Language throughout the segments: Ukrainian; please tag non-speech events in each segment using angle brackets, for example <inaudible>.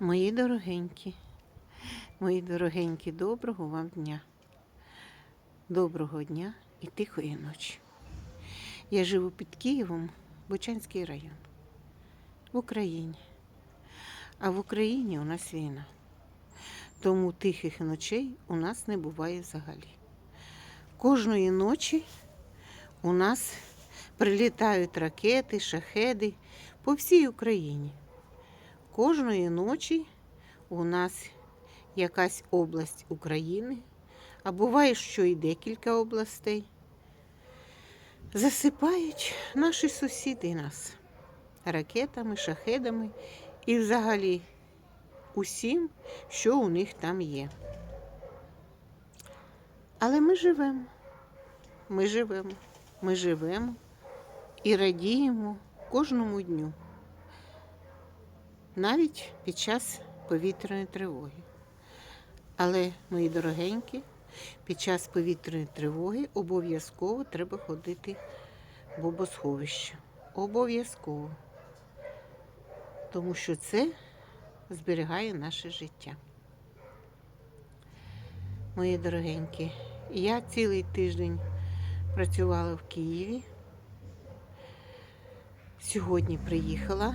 Мої дорогенькі, мої дорогенькі, доброго вам дня. Доброго дня і тихої ночі. Я живу під Києвом, Бучанський район, в Україні. А в Україні у нас війна. Тому тихих ночей у нас не буває взагалі. Кожної ночі у нас прилітають ракети, шахеди по всій Україні. Кожної ночі у нас якась область України, а буває, що і декілька областей. Засипають наші сусіди нас ракетами, шахедами і взагалі усім, що у них там є. Але ми живемо, ми живемо, ми живемо і радіємо кожному дню навіть під час повітряної тривоги. Але, мої дорогенькі, під час повітряної тривоги обов'язково треба ходити в бомбосховище. Обов'язково. Тому що це зберігає наше життя. Мої дорогенькі, я цілий тиждень працювала в Києві. Сьогодні приїхала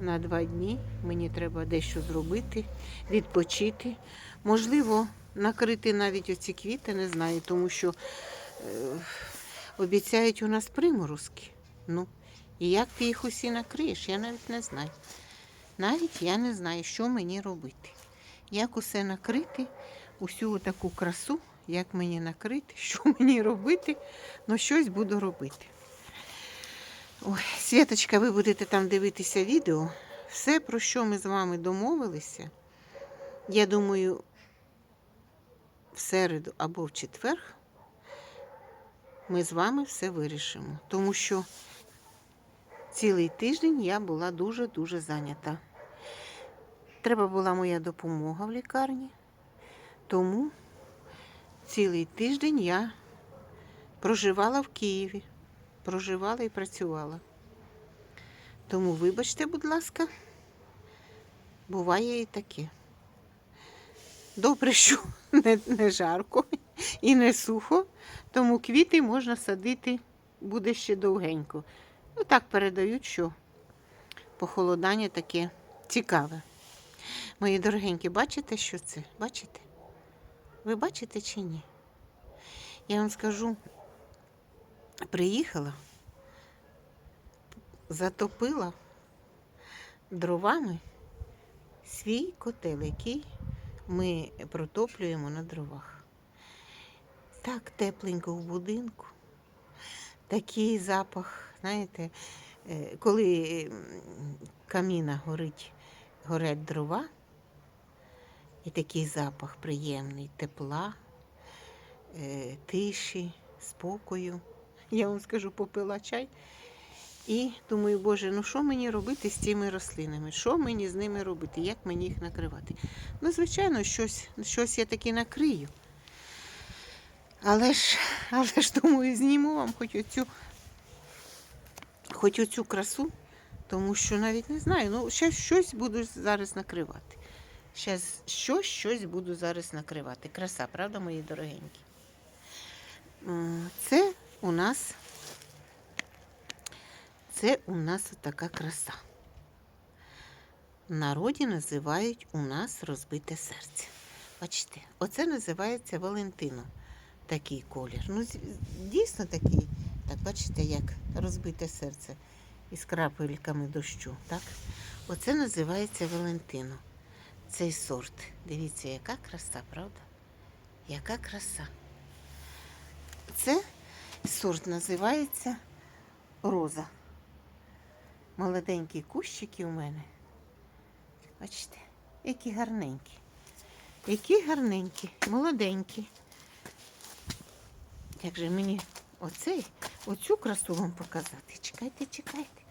на два дні. Мені треба дещо зробити, відпочити. Можливо, накрити навіть оці квіти, не знаю, тому що е, обіцяють у нас приморозки. Ну, і як ти їх усі накриєш, я навіть не знаю. Навіть я не знаю, що мені робити. Як усе накрити, усю таку красу, як мені накрити, <laughs> що мені робити, ну щось буду робити. Ой, Світочка, ви будете там дивитися відео. Все, про що ми з вами домовилися, я думаю, в середу або в четвер ми з вами все вирішимо. Тому що цілий тиждень я була дуже-дуже зайнята. Треба була моя допомога в лікарні, тому цілий тиждень я проживала в Києві проживала і працювала. Тому, вибачте, будь ласка, буває і таке. Добре, що не, не жарко і не сухо, тому квіти можна садити буде ще довгенько. Ну так передають, що похолодання таке цікаве. Мої дорогенькі, бачите, що це? Бачите? Ви бачите чи ні? Я вам скажу, приїхала, затопила дровами свій котел, який ми протоплюємо на дровах. Так тепленько в будинку, такий запах, знаєте, е, коли каміна горить, горять дрова, і такий запах приємний, тепла, е, тиші, спокою. Я вам скажу, попила чай. І думаю, Боже, ну що мені робити з цими рослинами? Що мені з ними робити? Як мені їх накривати? Ну, звичайно, щось, щось я таки накрию. Але ж, але ж думаю, зніму вам хоч оцю, хоч оцю красу, тому що навіть не знаю. Ну, ще щось буду зараз накривати. Щас щось, щось буду зараз накривати. Краса, правда, мої дорогенькі? Це у нас це у нас така краса. В народі називають у нас розбите серце. Бачите, оце називається Валентино. Такий колір. Ну, дійсно такий. Так, бачите, як розбите серце із крапельками дощу. Так? Оце називається Валентино. Цей сорт. Дивіться, яка краса, правда? Яка краса. Це сорт називається роза. Молоденькі кущики у мене. Бачите, які гарненькі. Які гарненькі, молоденькі. Як же мені оцей, оцю красу вам показати? Чекайте, чекайте.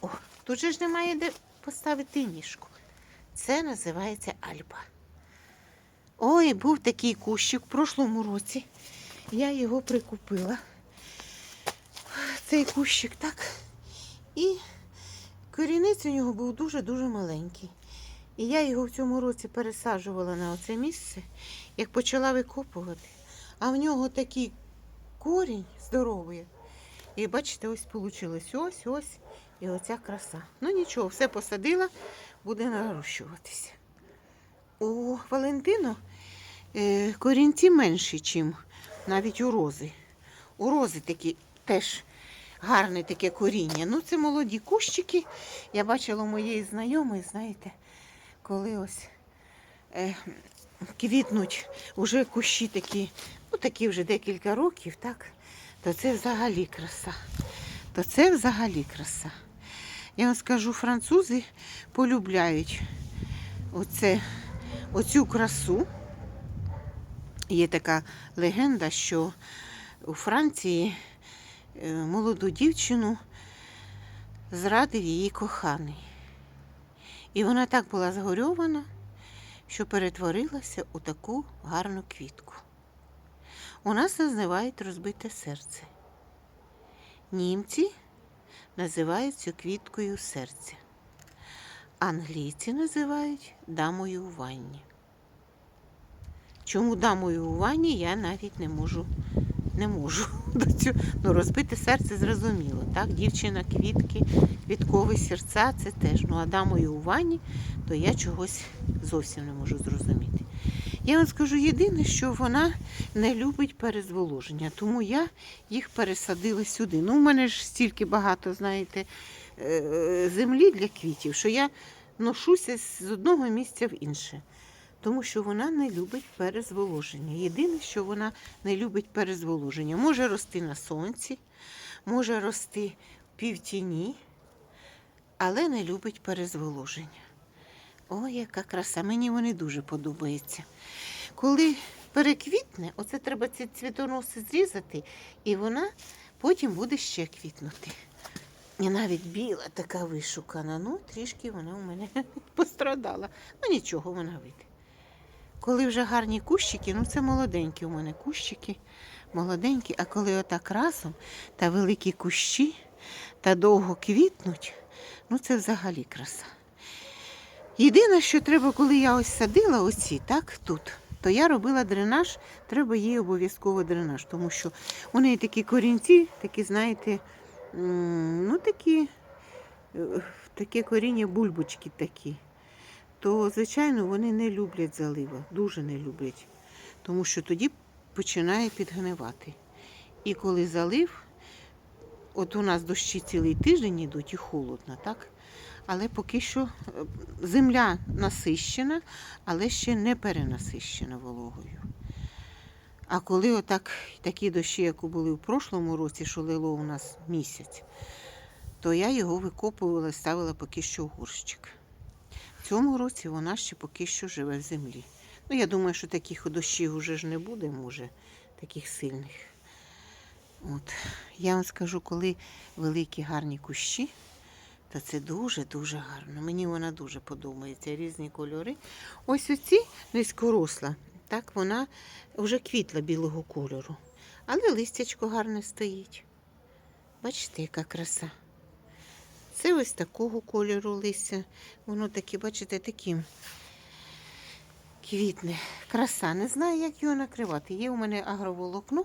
О, тут же ж немає де поставити ніжку. Це називається Альба. Ой, був такий кущик в прошлому році. Я його прикупила. Цей кущик так. І корінець у нього був дуже-дуже маленький. І я його в цьому році пересаджувала на оце місце, як почала викопувати. А в нього такий корінь здоровий. І бачите, ось вийшло ось, ось і оця краса. Ну нічого, все посадила, буде нарощуватися. У Валентину е, корінці менші, ніж навіть у рози. У рози такі теж гарне таке коріння. Ну, це молоді кущики. Я бачила у моєї знайомої, знаєте, коли ось е, квітнуть уже кущі такі, ну такі вже декілька років, так, то це взагалі краса. То це взагалі краса. Я вам скажу, французи полюбляють оце, оцю красу. Є така легенда, що у Франції молоду дівчину зрадив її коханий. І вона так була згорьована, що перетворилася у таку гарну квітку. У нас називають розбите серце. Німці називають цю квіткою серця. Англійці називають дамою у ванні. Чому дамою у ванні, я навіть не можу. Не можу <laughs> до цього. Ну, розбите серце зрозуміло. Так? Дівчина, квітки, квіткові серця це теж. Ну, а дамою у ванні, то я чогось зовсім не можу зрозуміти. Я вам скажу єдине, що вона не любить перезволоження, тому я їх пересадила сюди. Ну, у мене ж стільки багато, знаєте, е, землі для квітів, що я ношуся з одного місця в інше. Тому що вона не любить перезволоження. Єдине, що вона не любить перезволоження. Може рости на сонці, може рости в півтіні, але не любить перезволоження. Ой, яка краса! Мені вони дуже подобаються. Коли переквітне, оце треба ці цвітоноси зрізати, і вона потім буде ще квітнути. І навіть біла така вишукана. Ну, трішки вона у мене <laughs> пострадала. Ну нічого, вона вийде. Коли вже гарні кущики, ну це молоденькі у мене кущики, молоденькі, а коли отак разом та великі кущі та довго квітнуть, ну це взагалі краса. Єдине, що треба, коли я ось садила оці, так, тут, то я робила дренаж, треба їй обов'язково дренаж, тому що у неї такі корінці, такі, знаєте, ну такі, е, таке коріння бульбочки такі то, звичайно, вони не люблять залива, дуже не люблять, тому що тоді починає підгнивати. І коли залив, от у нас дощі цілий тиждень йдуть і холодно, так? Але поки що е, земля насищена, але ще не перенасищена вологою. А коли отак такі дощі, як були в прошлому році, що лило у нас місяць, то я його викопувала і ставила поки що в горщик. Цьому році вона ще поки що живе в землі. Ну, я думаю, що таких дощів вже ж не буде, може, таких сильних. От. Я вам скажу, коли великі гарні кущі, то це дуже-дуже гарно. Мені вона дуже подобається. Різні кольори. Ось оці низькоросла, так, вона вже квітла білого кольору. Але листячко гарне стоїть. Бачите, яка краса. Це ось такого кольору листя. Воно таке, бачите, таким квітне. Краса. Не знаю, як його накривати. Є у мене агроволокно,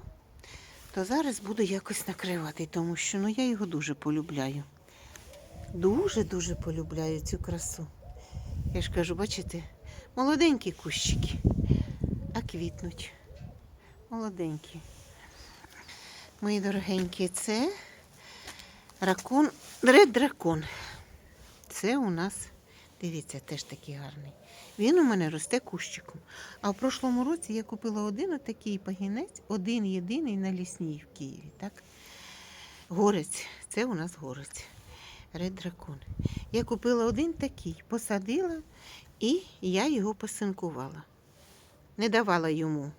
то зараз буду якось накривати, тому що ну, я його дуже полюбляю. Дуже-дуже полюбляю цю красу. Я ж кажу, бачите, молоденькі кущики, а квітнуть. Молоденькі. Мої дорогенькі, це ракун, ред дракон. Це у нас, дивіться, теж такий гарний. Він у мене росте кущиком. А в прошлому році я купила один отакий пагінець, один єдиний на лісній в Києві. так? Горець, це у нас горець. Ред дракон. Я купила один такий, посадила і я його посинкувала. Не давала йому,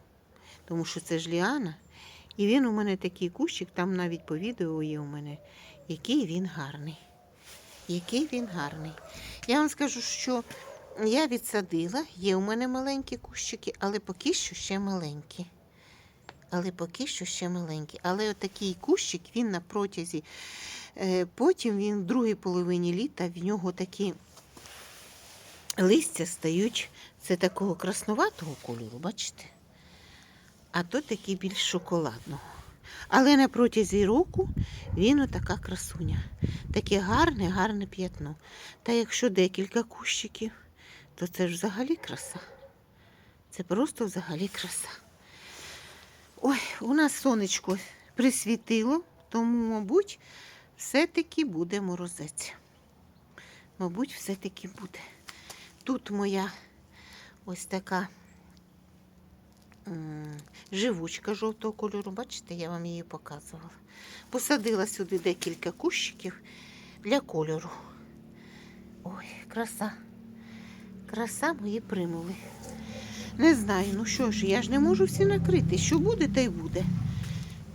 тому що це ж ліана. І він у мене такий кущик, там навіть по відео є у мене, який він гарний. Який він гарний. Я вам скажу, що я відсадила, є у мене маленькі кущики, але поки що ще маленькі. Але поки що ще маленькі. Але отакий кущик, він на протязі. е, Потім він в другій половині літа в нього такі листя стають це такого краснуватого кольору, бачите? А то такий більш шоколадного. Але на протязі року він отака красуня. Таке гарне, гарне п'ятно. Та якщо декілька кущиків, то це ж взагалі краса. Це просто взагалі краса. Ой, у нас сонечко присвітило, тому, мабуть, все-таки буде морозець. Мабуть, все-таки буде. Тут моя ось така живучка жовтого кольору. Бачите, я вам її показувала. Посадила сюди декілька кущиків для кольору. Ой, краса. Краса мої примули. Не знаю, ну що ж, я ж не можу всі накрити. Що буде, та й буде.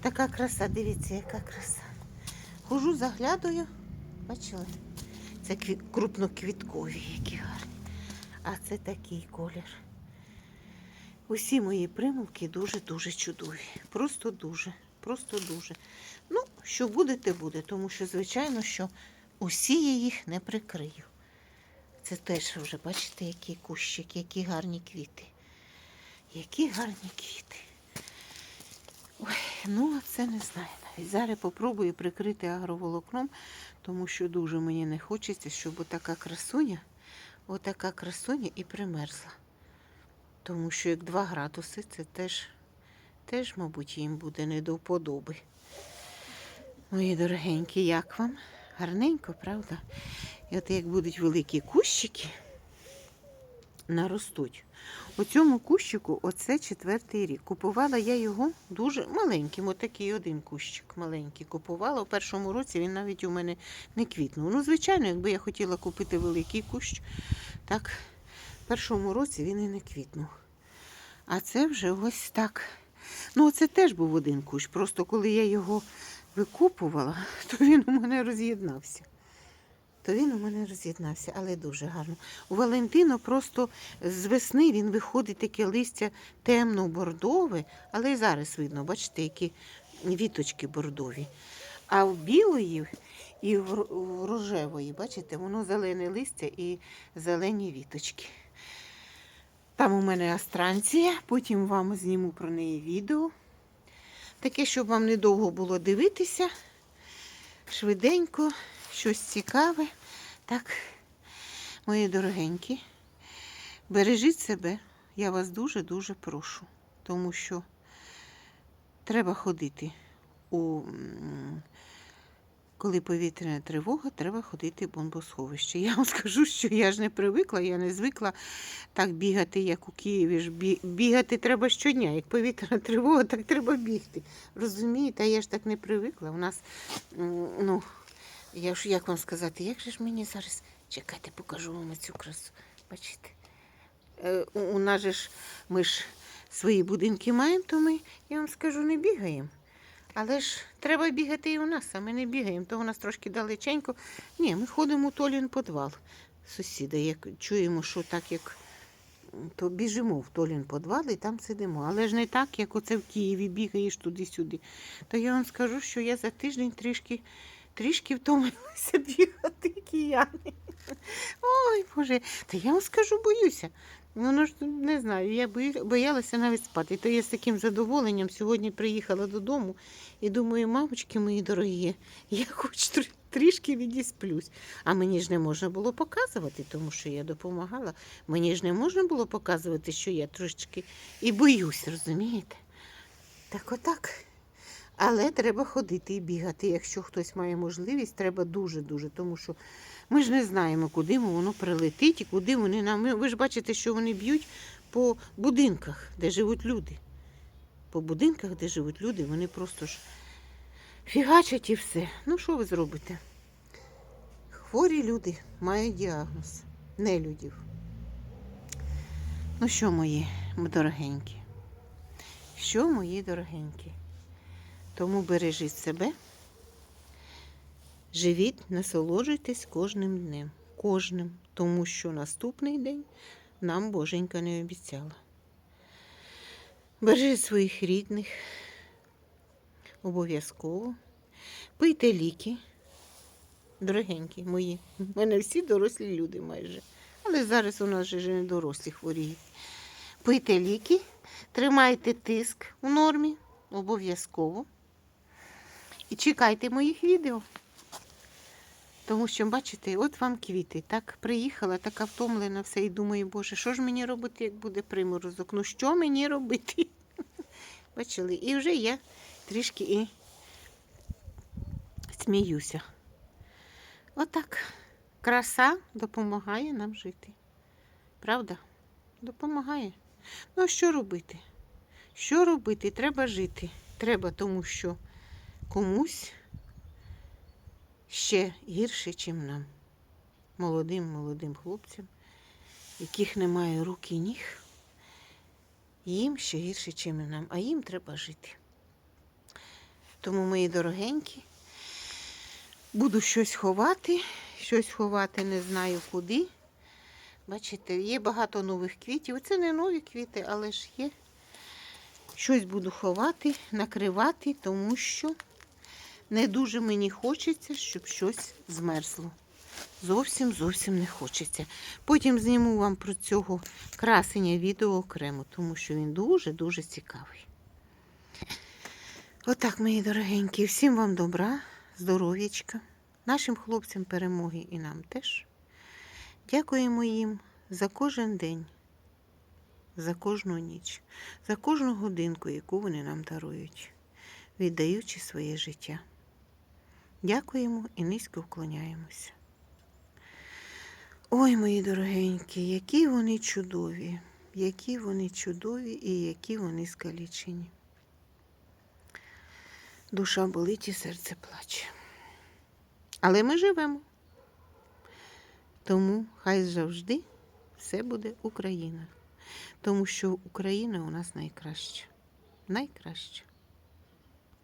Така краса, дивіться, яка краса. Хожу, заглядаю. Бачили? Це крупноквіткові, які гарні. А це такий колір. Усі мої примулки дуже-дуже чудові. Просто дуже, просто дуже. Ну, що буде, те буде, тому що, звичайно, що усі я їх не прикрию. Це теж вже, бачите, які кущики, які гарні квіти. Які гарні квіти. Ой, ну, це не знаю навіть. Зараз попробую прикрити агроволокном, тому що дуже мені не хочеться, щоб отака красуня, отака красуня і примерзла. Тому що як 2 градуси, це теж, теж, мабуть, їм буде не до вподоби. Мої дорогенькі, як вам? Гарненько, правда? І от як будуть великі кущики, наростуть. У цьому кущику оце четвертий рік. Купувала я його дуже маленьким, отакий один кущик маленький. Купувала. У першому році він навіть у мене не квітнув. Ну, звичайно, якби я хотіла купити великий кущ, так першому році він і не квітнув. А це вже ось так. Ну, це теж був один кущ. Просто коли я його викупувала, <laughs> то він у мене роз'єднався. То він у мене роз'єднався, але дуже гарно. У Валентино просто з весни він виходить таке листя темно-бордове, але і зараз видно, бачите, які віточки бордові. А в білої і в рожевої, бачите, воно зелене листя і зелені віточки. Там у мене астранція, потім вам зніму про неї відео. Таке, щоб вам недовго було дивитися. Швиденько, щось цікаве. Так, мої дорогенькі, бережіть себе, я вас дуже-дуже прошу, тому що треба ходити у. Коли повітряна тривога, треба ходити в бомбосховище. Я вам <laughs> скажу, що я ж не привикла, я не звикла так бігати, як у Києві. ж Бігати треба щодня. Як повітряна <laughs> тривога, так треба бігти. Розумієте, я ж так не привикла. У нас, ну, я ж як вам сказати, як же ж мені зараз. Чекайте, покажу вам цю красу. Бачите? Е, У нас же ж ми ж свої будинки маємо, то ми, я вам скажу, не бігаємо. Але ж треба бігати і у нас, а ми не бігаємо, то у нас трошки далеченько. Ні, ми ходимо у Толін підвал сусіда. Як чуємо, що так як то біжимо в Толін підвал і там сидимо. Але ж не так, як оце в Києві бігаєш туди-сюди. То я вам скажу, що я за тиждень трішки, трішки втомилася <laughs> бігати кияни. Ой, Боже, та я вам скажу, боюся. Ну, ж не знаю, я боялася навіть спати. То я з таким задоволенням сьогодні приїхала додому і думаю, мамочки мої дорогі, я хоч трішки відісплюсь. А мені ж не можна було показувати, тому що я допомагала. Мені ж не можна було показувати, що я трошечки і боюсь, розумієте? Так отак. Але треба ходити і бігати. Якщо хтось має можливість, треба дуже-дуже, тому що ми ж не знаємо, куди воно прилетить і куди вони нам. Ви ж бачите, що вони б'ють по будинках, де живуть люди. По будинках, де живуть люди, вони просто ж фігачать і все. Ну, що ви зробите? Хворі люди мають діагноз, не людів. Ну що, мої дорогенькі? Що, мої дорогенькі? Тому бережіть себе, живіть, насолоджуйтесь кожним днем, кожним, тому що наступний день нам Боженька не обіцяла. Бережіть своїх рідних, обов'язково. Пийте ліки, дорогенькі мої. У мене всі дорослі люди майже. Але зараз у нас же не дорослі хворіють. Пийте ліки, тримайте тиск у нормі, обов'язково. І чекайте моїх відео. Тому що, бачите, от вам квіти. Так приїхала, така втомлена все, і думаю, Боже, що ж мені робити, як буде приморозок? Ну що мені робити? <laughs> Бачили, і вже я трішки і сміюся. Отак. Краса допомагає нам жити. Правда? Допомагає. Ну, а що робити? Що робити? Треба жити. Треба, тому що комусь ще гірше, ніж нам. Молодим, молодим хлопцям, яких немає рук і ніг. Їм ще гірше, ніж нам, а їм треба жити. Тому, мої дорогенькі, буду щось ховати, щось ховати не знаю куди. Бачите, є багато нових квітів. Це не нові квіти, але ж є. Щось буду ховати, накривати, тому що не дуже мені хочеться, щоб щось змерзло. Зовсім зовсім не хочеться. Потім зніму вам про цього красення відео окремо, тому що він дуже-дуже цікавий. Отак, мої дорогенькі, всім вам добра, здоров'ячка, нашим хлопцям перемоги і нам теж. Дякуємо їм за кожен день, за кожну ніч, за кожну годинку, яку вони нам дарують, віддаючи своє життя. Дякуємо і низько вклоняємося. Ой, мої дорогенькі, які вони чудові, які вони чудові і які вони скалічені. Душа болить і серце плаче. Але ми живемо. Тому хай завжди все буде Україна. Тому що Україна у нас найкраща. Найкраща.